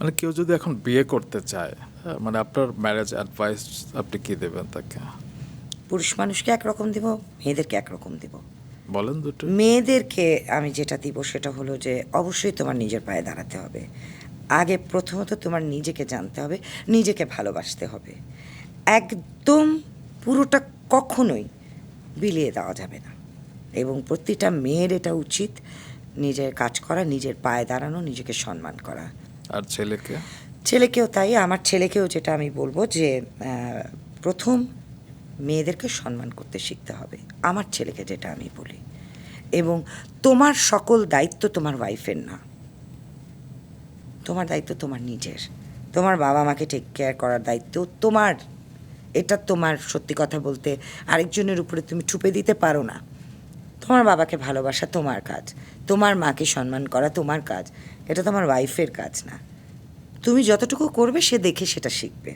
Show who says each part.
Speaker 1: মানে কেউ যদি এখন বিয়ে করতে চায় হ্যাঁ, মানে আপনার ম্যারেজ অ্যাডভাইস আপনি কি দেবেন তাকে?
Speaker 2: পুরুষ মানুষকে একরকম দিব মেয়েদেরকে একরকম দিব।
Speaker 1: বলেন দুটো।
Speaker 2: মেয়েদেরকে আমি যেটা দিব সেটা হলো যে অবশ্যই তোমার নিজের পায়ে দাঁড়াতে হবে। আগে প্রথমত তোমার নিজেকে জানতে হবে নিজেকে ভালোবাসতে হবে। একদম পুরোটা কখনোই বিলিয়ে দেওয়া যাবে না। এবং প্রতিটা মেয়ের এটা উচিত নিজের কাজ করা নিজের পায়ে দাঁড়ানো নিজেকে সম্মান করা।
Speaker 1: আর ছেলেকে?
Speaker 2: ছেলেকেও তাই, আমার ছেলেকেও যেটা আমি বলব যে প্রথম মেয়েদেরকে সম্মান করতে শিখতে হবে, আমার ছেলেকে যেটা আমি বলি। এবং তোমার সকল দায়িত্ব তোমার ওয়াইফের না। তোমার দায়িত্ব তোমার নিজের। তোমার বাবা মাকে টেক কেয়ার করার দায়িত্ব তোমার। এটা তোমার সত্যি কথা বলতে আরেকজনের উপরে তুমি টুপে দিতে পারো না। তোমার বাবাকে ভালোবাসা তোমার কাজ। তোমার মাকে সম্মান করা তোমার কাজ। এটা তোমার ওয়াইফের কাজ না। তুমি যতটুকু করবে সে দেখে সেটা শিখবে।